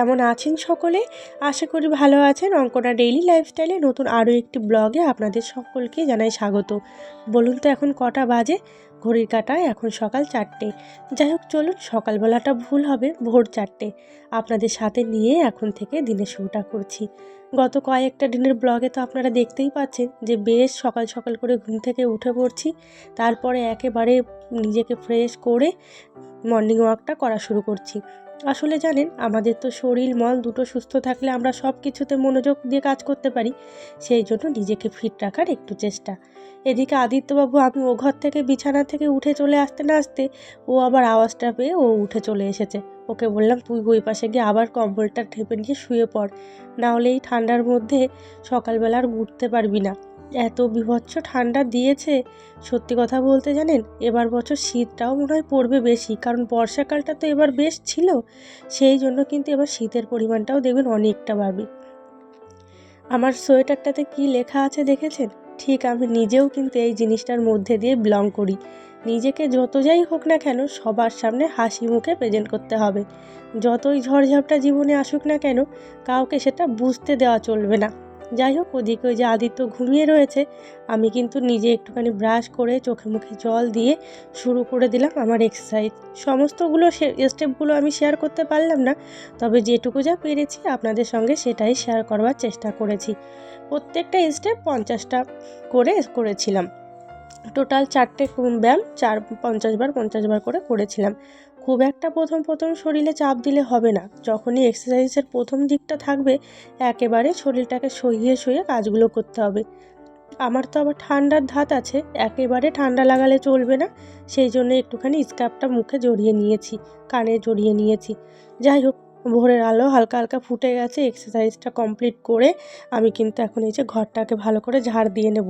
কেমন আছেন সকলে? আশা করি ভালো আছেন। অঙ্কনা ডেইলি লাইফস্টাইলে নতুন আরও একটি ব্লগে আপনাদের সকলকে জানাই স্বাগত। বলুন তো এখন কটা বাজে? ঘড়ির কাটায় এখন সকাল চারটে। যাই হোক, চলুন, সকালবেলাটা ভুল হবে, ভোর চারটে। আপনাদের সাথে নিয়ে এখন থেকে দিনের শুরুটা করছি। গত কয়েকটা দিনের ব্লগে তো আপনারা দেখতেই পাচ্ছেন যে বেশ সকাল সকাল করে ঘুম থেকে উঠে পড়ছি। তারপরে একেবারে নিজেকে ফ্রেশ করে মর্নিং ওয়াকটা করা শুরু করছি। আসলে জানেন, আমাদের তো শরীর, মন দুটো সুস্থ থাকলে আমরা সব কিছুতে মনোযোগ দিয়ে কাজ করতে পারি। সেই জন্য নিজেকে ফিট রাখার একটু চেষ্টা। এদিকে আদিত্যবাবু, আমি ও ঘর থেকে, বিছানা থেকে উঠে চলে আসতে না আসতে ও আবার আওয়াজটা পেয়ে ও উঠে চলে এসেছে। ওকে বললাম, তুই ওই পাশে গিয়ে আবার কম্বলটা ঠেপে নিয়ে শুয়ে পড়। না হলে এই ঠান্ডার মধ্যে সকালবেলা আর উঠতে পারবি না। এত বিভৎস ঠান্ডা দিয়েছে। সত্যি কথা বলতে জানেন, এবার বছর শীতটাও মনে হয় পড়বে বেশি, কারণ বর্ষাকালটা তো এবার বেশ ছিল। সেই জন্য কিন্তু এবার শীতের পরিমাণটাও দেখবেন অনেকটা বাড়বে। আমার সোয়েটারটাতে কি লেখা আছে দেখেছেন? ঠিক আমি নিজেও কিন্তু এই জিনিসটার মধ্যে দিয়ে বিলং করি। নিজেকে যত যাই হোক না কেন সবার সামনে হাসি মুখে প্রেজেন্ট করতে হবে। যতই ঝড়ঝাপটা জীবনে আসুক না কেন, কাউকে সেটা বুঝতে দেওয়া চলবে না। যাই হোক, ওদিকে ওই যে আদিত্য ঘুমিয়ে রয়েছে। আমি কিন্তু নিজে একটুখানি ব্রাশ করে চোখে মুখে জল দিয়ে শুরু করে দিলাম আমার এক্সারসাইজ সমস্তগুলো স্টেপগুলো আমি শেয়ার করতে পারলাম না, তবে যেটুকু যা পেরেছি আপনাদের সঙ্গে সেটাই শেয়ার করবার চেষ্টা করেছি। প্রত্যেকটা স্টেপ পঞ্চাশটা করে করেছিলাম। টোটাল চারটে ব্যায়াম, চার, পঞ্চাশ বার পঞ্চাশ বার করে করেছিলাম। খুব একটা প্রথম প্রথম শরীরে চাপ দিলে হবে না। যখনই এক্সারসাইজের প্রথম দিকটা থাকবে, একেবারে শরীরটাকে সইয়ে সইয়ে কাজগুলো করতে হবে। আমার তো আবার ঠান্ডার ধাত আছে, একেবারে ঠান্ডা লাগালে চলবে না। সেই জন্য একটুখানি স্কার্ফটা মুখে জড়িয়ে নিয়েছি, কানে জড়িয়ে নিয়েছি। যাই হোক, ভোরের আলো হালকা হালকা ফুটে গেছে, এক্সারসাইজটা কমপ্লিট করে আমি কিন্তু এখন এই যে ঘরটাকে ভালো করে ঝাড় দিয়ে নেব।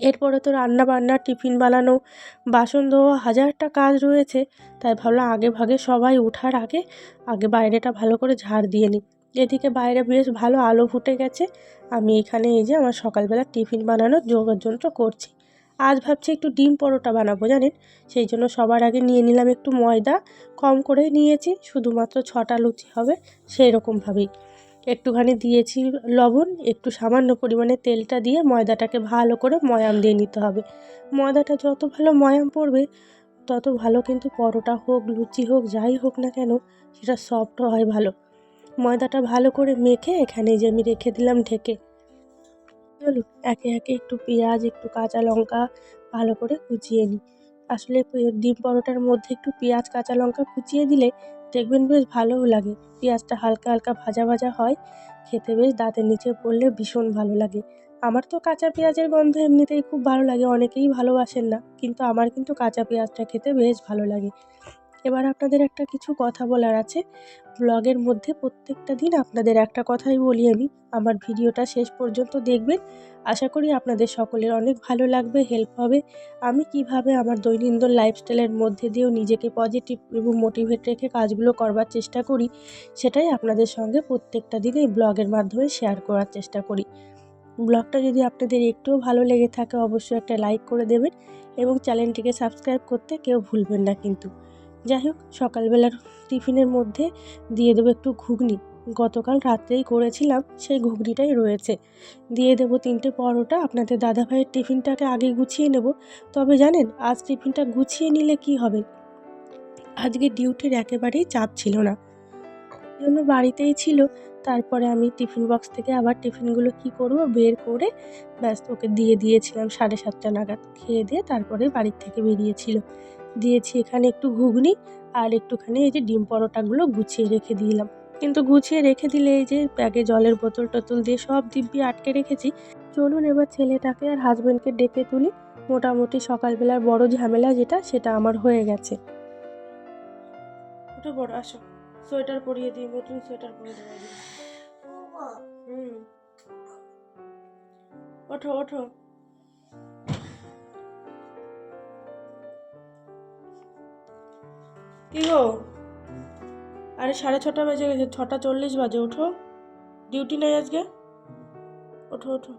এরপরে তো রান্না বান্না টিফিন বানানো, বাসন ধোয়া, হাজারটা কাজ রয়েছে। তাই ভাবলাম আগে ভাগে সবাই ওঠার আগে আগে বাইরেটা ভালো করে ঝাড় দিয়ে নিই। এদিকে বাইরে বেশ ভালো আলো ফুটে গেছে। আমি এখানে এই যে আমার সকালবেলা টিফিন বানানোর যন্ত্র করছি। আজ ভাবছি একটু ডিম পরোটা বানাবো, জানেন? সেই জন্য সবার আগে নিয়ে নিলাম একটু ময়দা। কম করে নিয়েছি, শুধুমাত্র ছটা লুচি হবে সেই রকমভাবেই একটুখানি দিয়েছি লবণ, একটু সামান্য পরিমাণে তেলটা দিয়ে ময়দাটাকে ভালো করে ময়াম দিয়ে নিতে হবে। ময়দাটা যত ভালো ময়াম পড়বে তত ভালো কিন্তু পরোটা হোক, লুচি হোক, যাই হোক না কেন, সেটা সফট হয় ভালো। ময়দাটা ভালো করে মেখে এখানে যে আমি রেখে দিলাম ঢেকে। চলুন একে একে একটু পেঁয়াজ, একটু কাঁচা লঙ্কা ভালো করে কুচিয়ে নিই। আসলে ডিম পরোটার মধ্যে একটু পেঁয়াজ, কাঁচা লঙ্কা কুচিয়ে দিলে দেখবেন বেশ ভালোও লাগে। পেঁয়াজটা হালকা হালকা ভাজা ভাজা হয়, খেতে বেশ দাঁতের নিচে পড়লে ভীষণ ভালো লাগে। আমার তো কাঁচা পেঁয়াজের গন্ধ এমনিতেই খুব ভালো লাগে, অনেকেই ভালোবাসেন না, কিন্তু আমার কিন্তু কাঁচা পেঁয়াজটা খেতে বেশ ভালো লাগে। এবার আপনাদের একটা কিছু কথা বলার আছে। ব্লগের মধ্যে প্রত্যেকটা দিন আপনাদের একটা কথাই বলি আমি, আমার ভিডিওটা শেষ পর্যন্ত দেখবেন। আশা করি আপনাদের সকলের অনেক ভালো লাগবে হেল্প হবে। আমি কীভাবে আমার দৈনন্দিন লাইফস্টাইলের মধ্যে দিয়েও নিজেকে পজিটিভ এবং মোটিভেট রেখে কাজগুলো করবার চেষ্টা করি, সেটাই আপনাদের সঙ্গে প্রত্যেকটা দিন এই ব্লগের মাধ্যমে শেয়ার করার চেষ্টা করি। ব্লগটা যদি আপনাদের একটুও ভালো লেগে থাকে, অবশ্যই একটা লাইক করে দেবেন এবং চ্যানেলটিকে সাবস্ক্রাইব করতে কেউ ভুলবেন না কিন্তু। যাই হোক, সকালবেলার টিফিনের মধ্যে দিয়ে দেবো একটু ঘুগনি। গতকাল রাত্রেই করেছিলাম, সেই ঘুগনিটাই রয়েছে। দিয়ে দেবো তিনটে পরোটা। আপনাদের দাদাভাইয়ের টিফিনটাকে আগে গুছিয়ে নেব। তবে জানেন, আজ টিফিনটা গুছিয়ে নিলে কি হবে? আজকে ডিউটির একেবারেই চাপ ছিল না। জন্য বাড়িতেই ছিল। তারপরে আমি টিফিন বক্স থেকে আবার টিফিনগুলো কি করব? বের করে ব্যস্ত ওকে দিয়ে দিয়েছিলাম সাড়ে সাতটা নাগাদ। খেয়ে দিয়ে তারপরে বাড়ির থেকে বেরিয়েছিল। দিয়েছি এখানে একটু ঘুগনি আর একটুখানি এই যে ডিম পরোটাগুলো গুছিয়ে রেখে দিলাম। কিন্তু গুছিয়ে রেখে দিলে এই যে ব্যাগে জলের বোতল টোতল দিয়ে সব দিব্যি আটকে রেখেছি। চলুন এবার ছেলেটাকে আর হাজব্যান্ডকে ডেকে তুলি। মোটামুটি সকালবেলার বড় ঝামেলা যেটা, সেটা আমার হয়ে গেছে। ওটা বড় আসো। সোয়েটার পরিয়ে দিই, নতুন সোয়েটার পরিয়ে দেওয়া ওঠো ওঠো। কি গো? আরে সাড়ে ছটা বেজে গেছে, ছটা চল্লিশ বাজে, ওঠো। ডিউটি নেই আজকে? ওঠো ওঠো।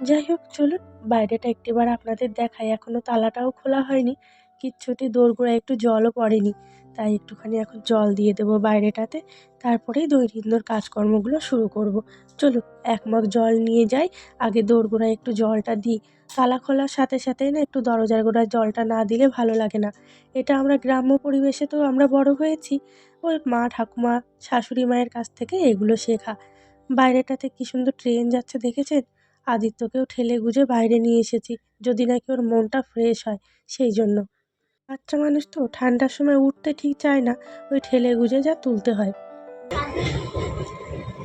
যাই হোক, চলুন। বাইরেটা একটিবার আপনাদের দেখাই, এখনও তালাটাও খোলা হয়নি। কিচ্ছুটি দোরগোড়ায় একটু জলও পড়েনি। তাই একটুখানি এখন জল দিয়ে দেবো বাইরেটাতে। তারপরেই দৈনন্দিন কাজকর্মগুলো শুরু করব। চলুন, এক মগ জল নিয়ে যাই। আগে দোরগোড়ায় একটু জলটা দিই। তালা খোলার সাথে সাথেই না একটু দরজার গোড়ায় জলটা না দিলে ভালো লাগে না। এটা আমরা গ্রাম্য পরিবেশে তো আমরা বড় হয়েছি। ওই মা, ঠাকুমা, শাশুড়ি, মায়ের কাছ থেকে এগুলো শেখা। বাইরেটাতে কী সুন্দর ট্রেন যাচ্ছে দেখেছেন? আদিত্যকেও ঠেলে গুজে বাইরে নিয়ে এসেছি। যদি নাকি ওর মনটা ফ্রেশ হয়, সেই জন্য। বাচ্চা মানুষ তো, ঠান্ডার সময় উঠতে ঠিক চায় না, ওই ঠেলে গুজে যা তুলতে হয়।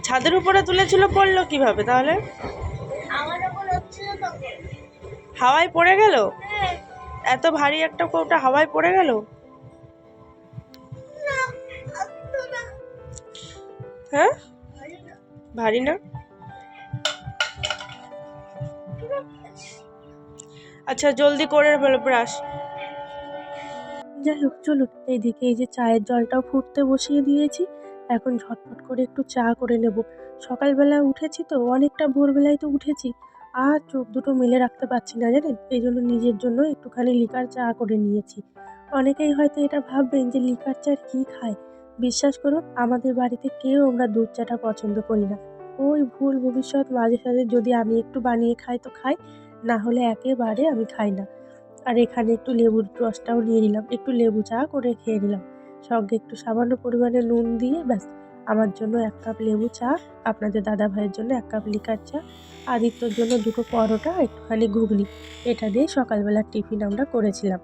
ছাদের উপরে তুলেছিল পড়ল কীভাবে তাহলে? হাওয়ায় পড়ে গেল? এত ভারী একটা কৌটা হাওয়ায় পড়ে গেল? হ্যাঁ? ভারী না? আচ্ছা জলদি করে ফেলো ব্রাশ। যাই হোক চলুন, এইদিকে এই যে চায়ের জলটাও ফুটতে বসিয়ে দিয়েছি। এখন ঝটপট করে একটু চা করে নেব। সকালবেলা উঠেছি তো, অনেকটা ভোরবেলায় তো উঠেছি। আর চোখ দুটো মেলে রাখতে পারছি না, জানেন? এই জন্য নিজের জন্য একটুখানি লিকার চা করে নিয়েছি। অনেকেই হয়তো এটা ভাববেন যে লিকার চা কী খায়? বিশ্বাস করুন, আমাদের বাড়িতে কেউ আমরা দুধ চাটা পছন্দ করি না। ওই ভুল ভবিষ্যৎ মাঝে সাঝে যদি আমি একটু বানিয়ে খাই তো খাই, না হলে একেবারে আমি খাই না। আর এখানে একটু লেবুর রসটাও নিয়ে নিলাম। একটু লেবু চা করে খেয়ে নিলাম। সঙ্গে একটু সামান্য পরিমাণে নুন দিয়ে ব্যাস। আমার জন্য এক কাপ লেবু চা, আপনাদের দাদা ভাইয়ের জন্য এক কাপ লিকার চা, আদিত্যর জন্য দুটো পরোটা একটুখানি ঘুগনি। এটা দিয়ে সকালবেলার টিফিন আমরা করেছিলাম।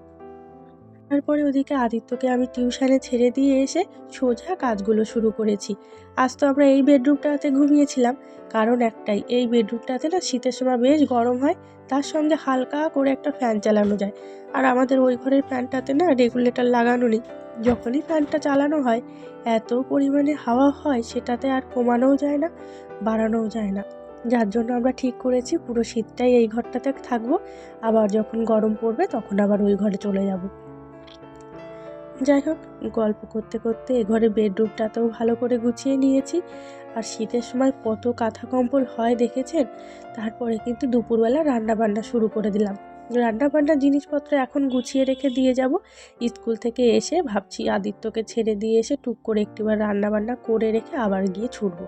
তারপরে ওদিকে আদিত্যকে আমি টিউশনে ছেড়ে দিয়ে এসে সোজা কাজগুলো শুরু করেছি। আজ তো আমরা এই বেডরুমটাতে ঘুমিয়েছিলাম, কারণ একটাই, এই বেডরুমটাতে না শীতের সময় বেশ গরম হয়, তার সঙ্গে হালকা করে একটা ফ্যান চালানো যায়। আর আমাদের ওই ঘরের ফ্যানটাতে না রেগুলেটর লাগানো নেই। যখনই ফ্যানটা চালানো হয়, এত পরিমাণে হাওয়া হয়, সেটাতে আর কমানোও যায় না, বাড়ানোও যায় না। যার জন্য আমরা ঠিক করেছি, পুরো শীতটাই এই ঘরটাতে থাকব, আবার যখন গরম পড়বে তখন আবার ওই ঘরে চলে যাব। যাই হোক, গল্প করতে করতে এ ঘরে বেডরুমটাতেও ভালো করে গুছিয়ে নিয়েছি। আর শীতের সময় কত কাঁথা কম্বল হয় দেখেছেন? তারপরে কিন্তু দুপুরবেলা রান্না বান্না শুরু করে দিলাম। রান্না বান্নার জিনিসপত্র এখন গুছিয়ে রেখে দিয়ে যাব। স্কুল থেকে এসে ভাবছি আদিত্যকে ছেড়ে দিয়ে এসে টুক করে একটিবার রান্না বান্না করে রেখে আবার গিয়ে ছুটবো।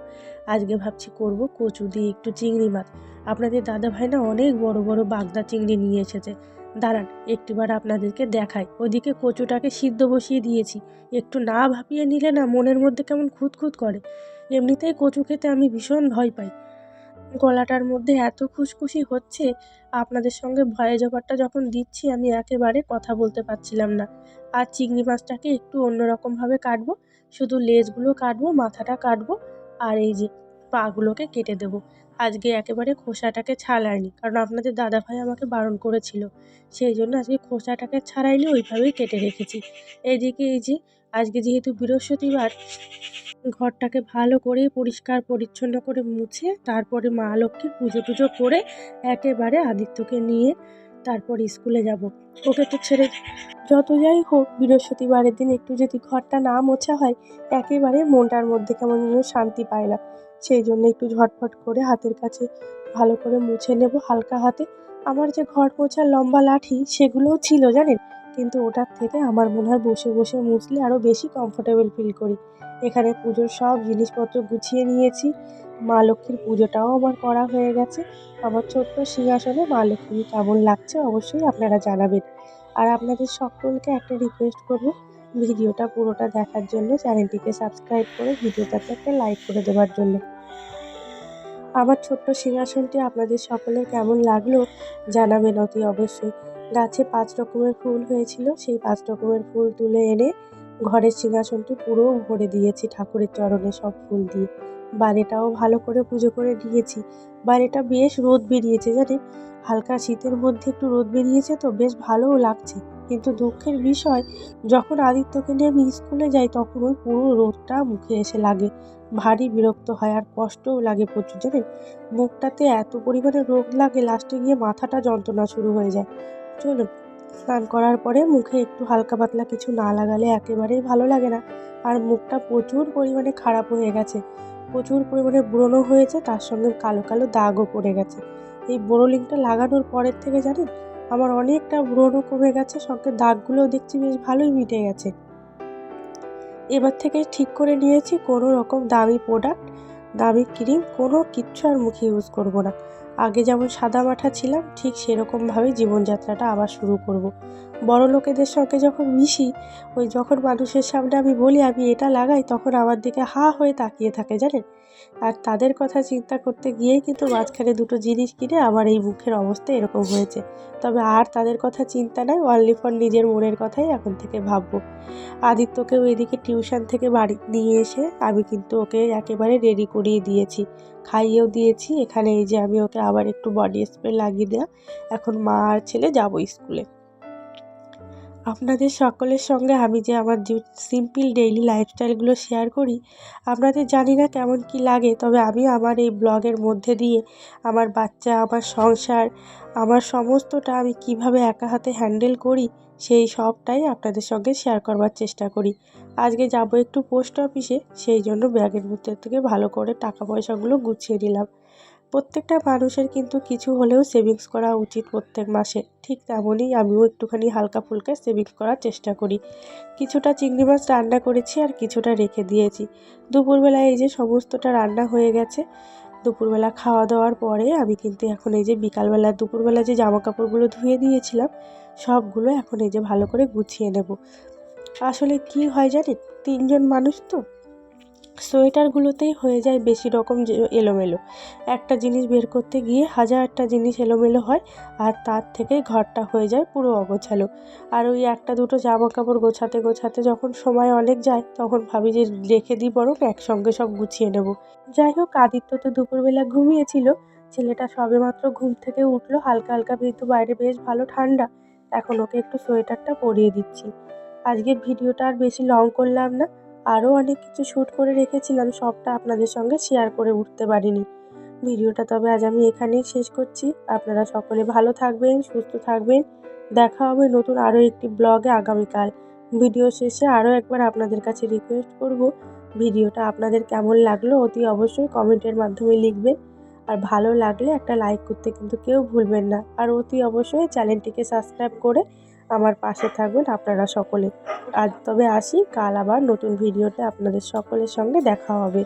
আজকে ভাবছি করব কচু দিয়ে একটু চিংড়ি মাছ। আপনাদের দাদা ভাই না অনেক বড় বড় বাগদা চিংড়ি নিয়ে এসেছে। দাঁড়ান, একটিবার আপনাদেরকে দেখাই। ওদিকে কচুটাকে সিদ্ধ বসিয়ে দিয়েছি। একটু না ভাপিয়ে নিলে না মনের মধ্যে কেমন খুঁতখুত করে। এমনিতেই কচু খেতে আমি ভীষণ ভয় পাই। গলাটার মধ্যে এত খুশখুশি হচ্ছে, আপনাদের সঙ্গে ভয়ে জবারটা যখন দিচ্ছি, আমি একেবারে কথা বলতে পারছিলাম না। আর চিংড়ি মাছটাকে একটু অন্যরকমভাবে কাটবো, শুধু লেজগুলো কাটবো, মাথাটা কাটবো, আর এই যে পাগুলোকে কেটে দেবো। আজকে একেবারে খোসাটাকে ছাড়াইনি কারণ আপনাদের দাদাভাই আমাকে বারণ করেছিল। সেই জন্য আজকে খোসাটাকে ছাড়াইনি ওইভাবেই কেটে রেখেছি। এদিকে এই যে, আজকে যেহেতু বৃহস্পতিবার, ঘরটাকে ভালো করে পরিষ্কার পরিচ্ছন্ন করে মুছে, তারপরে মা লক্ষ্মী পুজো টুজো করে একেবারে আদিত্যকে নিয়ে তারপর স্কুলে যাব। ওকে তো ছেড়ে যত যাই হোক, বৃহস্পতিবারের দিন একটু যদি ঘরটা না মোছা হয়, একেবারে মনটার মধ্যে কেমন যেন শান্তি পায় না। সেই জন্য একটু ঝটফট করে হাতের কাছে ভালো করে মুছে নেব হালকা হাতে। আমার যে ঘর মোছার লম্বা লাঠি, সেগুলোও ছিল, জানেন? কিন্তু ওটার থেকে আমার মনে হয় বসে বসে মুছলে আরও বেশি কমফোর্টেবল ফিল করি। এখানে পুজোর সব জিনিসপত্র গুছিয়ে নিয়েছি। মা লক্ষ্মীর পুজোটাও আমার করা হয়ে গেছে। আমার ছোট্ট সিংহাসনে মা লক্ষ্মী কেমন লাগছে অবশ্যই আপনারা জানাবেন। আর আপনাদের সকলকে একটা রিকোয়েস্ট করব, ভিডিওটা পুরোটা দেখার জন্য, চ্যানেলটিকে সাবস্ক্রাইব করে ভিডিওটাতে একটা লাইক করে দেওয়ার জন্য। আমার ছোট্ট সিংহাসনটি আপনাদের সকলের কেমন লাগল জানাবেন অতি অবশ্যই। গাছে পাঁচ রকমের ফুল হয়েছিল, সেই পাঁচ রকমের ফুল তুলে এনে ঘরের সিংহাসনটি পুরো ভরে দিয়েছি ঠাকুরের চরণে সব ফুল দিয়ে। বাইরেটাও ভালো করে পুজো করে দিয়েছি। বাইরেটা বেশ রোদ বেরিয়েছে, জানেন? হালকা শীতের মধ্যে একটু রোদ বেরিয়েছে তো বেশ ভালোও লাগছে। কিন্তু দুঃখের বিষয়, যখন আদিত্যকে নিয়ে আমি স্কুলে যাই তখন ওই পুরো রোদটা মুখে এসে লাগে। ভারী বিরক্ত হয় আর কষ্টও লাগে প্রচুর, জানেন? মুখটাতে এত পরিমাণে রোগ লাগে, লাস্টে গিয়ে মাথাটা যন্ত্রণা শুরু হয়ে যায়। চলুন, স্নান করার পরে মুখে একটু হালকা পাতলা কিছু না লাগালে একেবারেই ভালো লাগে না। আর মুখটা প্রচুর পরিমাণে খারাপ হয়ে গেছে। প্রচুর পরিমাণে ব্রণ হয়েছে, তার সঙ্গে কালো কালো দাগও পড়ে গেছে। এই বোরোলিংটা লাগানোর পরের থেকে জানেন, আমার অনেকটা ব্রণও কমে গেছে, সঙ্গে দাগগুলোও দেখছি বেশ ভালোই মিটে গেছে। এবার থেকে ঠিক করে নিয়েছি কোনো রকম দামি প্রোডাক্ট দামি ক্রিম কোনো কিচ্ছু আর মুখে ইউজ করব না। আগে যেমন সাদা মাঠা ছিলাম, ঠিক সেরকমভাবেই জীবনযাত্রাটা আবার শুরু করব। বড় লোকেদের সঙ্গে যখন মিশি, ওই যখন মানুষের সামনে আমি বলি, আমি এটা লাগাই, তখন আমার দিকে হা হয়ে তাকিয়ে থাকে, জানেন আর তাদের কথা চিন্তা করতে গিয়েই কিন্তু মাঝখানে দুটো জিনিস কিনে আমার এই মুখের অবস্থা এরকম হয়েছে। তবে আর তাদের কথা চিন্তা নাই অনলি ফর নিজের মনের কথাই এখন থেকে ভাববো। আদিত্যকেও এদিকে টিউশন থেকে বাড়ি নিয়ে এসে আমি কিন্তু ওকে একেবারে রেডি করিয়ে দিয়েছি। খাইয়েও দিয়েছি, এখানে এই যে আমি ওকে আবার একটু বডি স্প্রে লাগিয়ে দেওয়া এখন মা আর ছেলে যাব স্কুলে। আপনাদের সকলের সঙ্গে আমি যে আমার সিম্পল ডেইলি লাইফস্টাইলগুলো শেয়ার করি, আপনাদের জানি না কেমন কি লাগে, তবে আমি আমার এই ব্লগের মধ্যে দিয়ে আমার বাচ্চা, আমার সংসার, আমার সমস্তটা আমি কীভাবে একা হাতে হ্যান্ডেল করি, সেই সবটাই আপনাদের সঙ্গে শেয়ার করবার চেষ্টা করি। আজকে যাব একটু পোস্ট অফিসে সেই জন্য ব্যাগের মধ্যে থেকে ভালো করে টাকা পয়সাগুলো গুছিয়ে নিলাম। প্রত্যেকটা মানুষের কিন্তু কিছু হলেও সেভিংস করা উচিত প্রত্যেক মাসে। ঠিক তেমনই আমিও একটুখানি হালকা ফুলকা সেভিংস করার চেষ্টা করি। কিছুটা চিংড়ি মাছ রান্না করেছি আর কিছুটা রেখে দিয়েছি। দুপুরবেলায় এই যে সমস্তটা রান্না হয়ে গেছে, দুপুরবেলা খাওয়া দাওয়ার পরে আমি কিন্তু এখন এই যে বিকালবেলা দুপুরবেলা যে জামা কাপড়গুলো ধুয়ে দিয়েছিলাম, সবগুলো এখন এই যে ভালো করে গুছিয়ে নেব। আসলে কি হয় জানেন, তিনজন মানুষ তো সোয়েটারগুলোতেই হয়ে যায় বেশি রকম এলোমেলো। একটা জিনিস বের করতে গিয়ে হাজারটা জিনিস এলোমেলো হয় আর তার থেকে ঘরটা হয়ে যায় পুরো অগোছালো। আর ওই একটা দুটো জামা কাপড় গোছাতে গোছাতে যখন সময় অনেক যায় তখন ভাবি যে রেখে দিই বরং একসঙ্গে সব গুছিয়ে নেব। যাই হোক, আদিত্য তো দুপুরবেলা ঘুমিয়েছিল। ছেলেটা সবেমাত্র ঘুম থেকে উঠল, হালকা হালকা কিন্তু বাইরে বেশ ভালো ঠান্ডা, এখন ওকে একটু সোয়েটারটা পরিয়ে দিচ্ছি। আজকের ভিডিওটা আর বেশি লং করলাম না। আরও অনেক কিছু শ্যুট করে রেখেছিলাম, সবটা আপনাদের সঙ্গে শেয়ার করে উঠতে পারিনি। ভিডিওটা তবে আজ আমি এখানেই শেষ করছি। আপনারা সকলে ভালো থাকবেন, সুস্থ থাকবেন। দেখা হবে নতুন আরও একটি ব্লগে আগামীকাল। ভিডিও শেষে আরও একবার আপনাদের কাছে রিকোয়েস্ট করব, ভিডিওটা আপনাদের কেমন লাগল অতি অবশ্যই কমেন্টের মাধ্যমে লিখবেন। আর ভালো লাগলে একটা লাইক করতে কিন্তু কেউ ভুলবেন না। আর অতি অবশ্যই চ্যানেলটিকে সাবস্ক্রাইব করে আমার পাশে থাকবেন আপনারা সকলে। আজ তবে আসি, কাল আবার নতুন ভিডিওতে আপনাদের সকলের সঙ্গে দেখা হবে।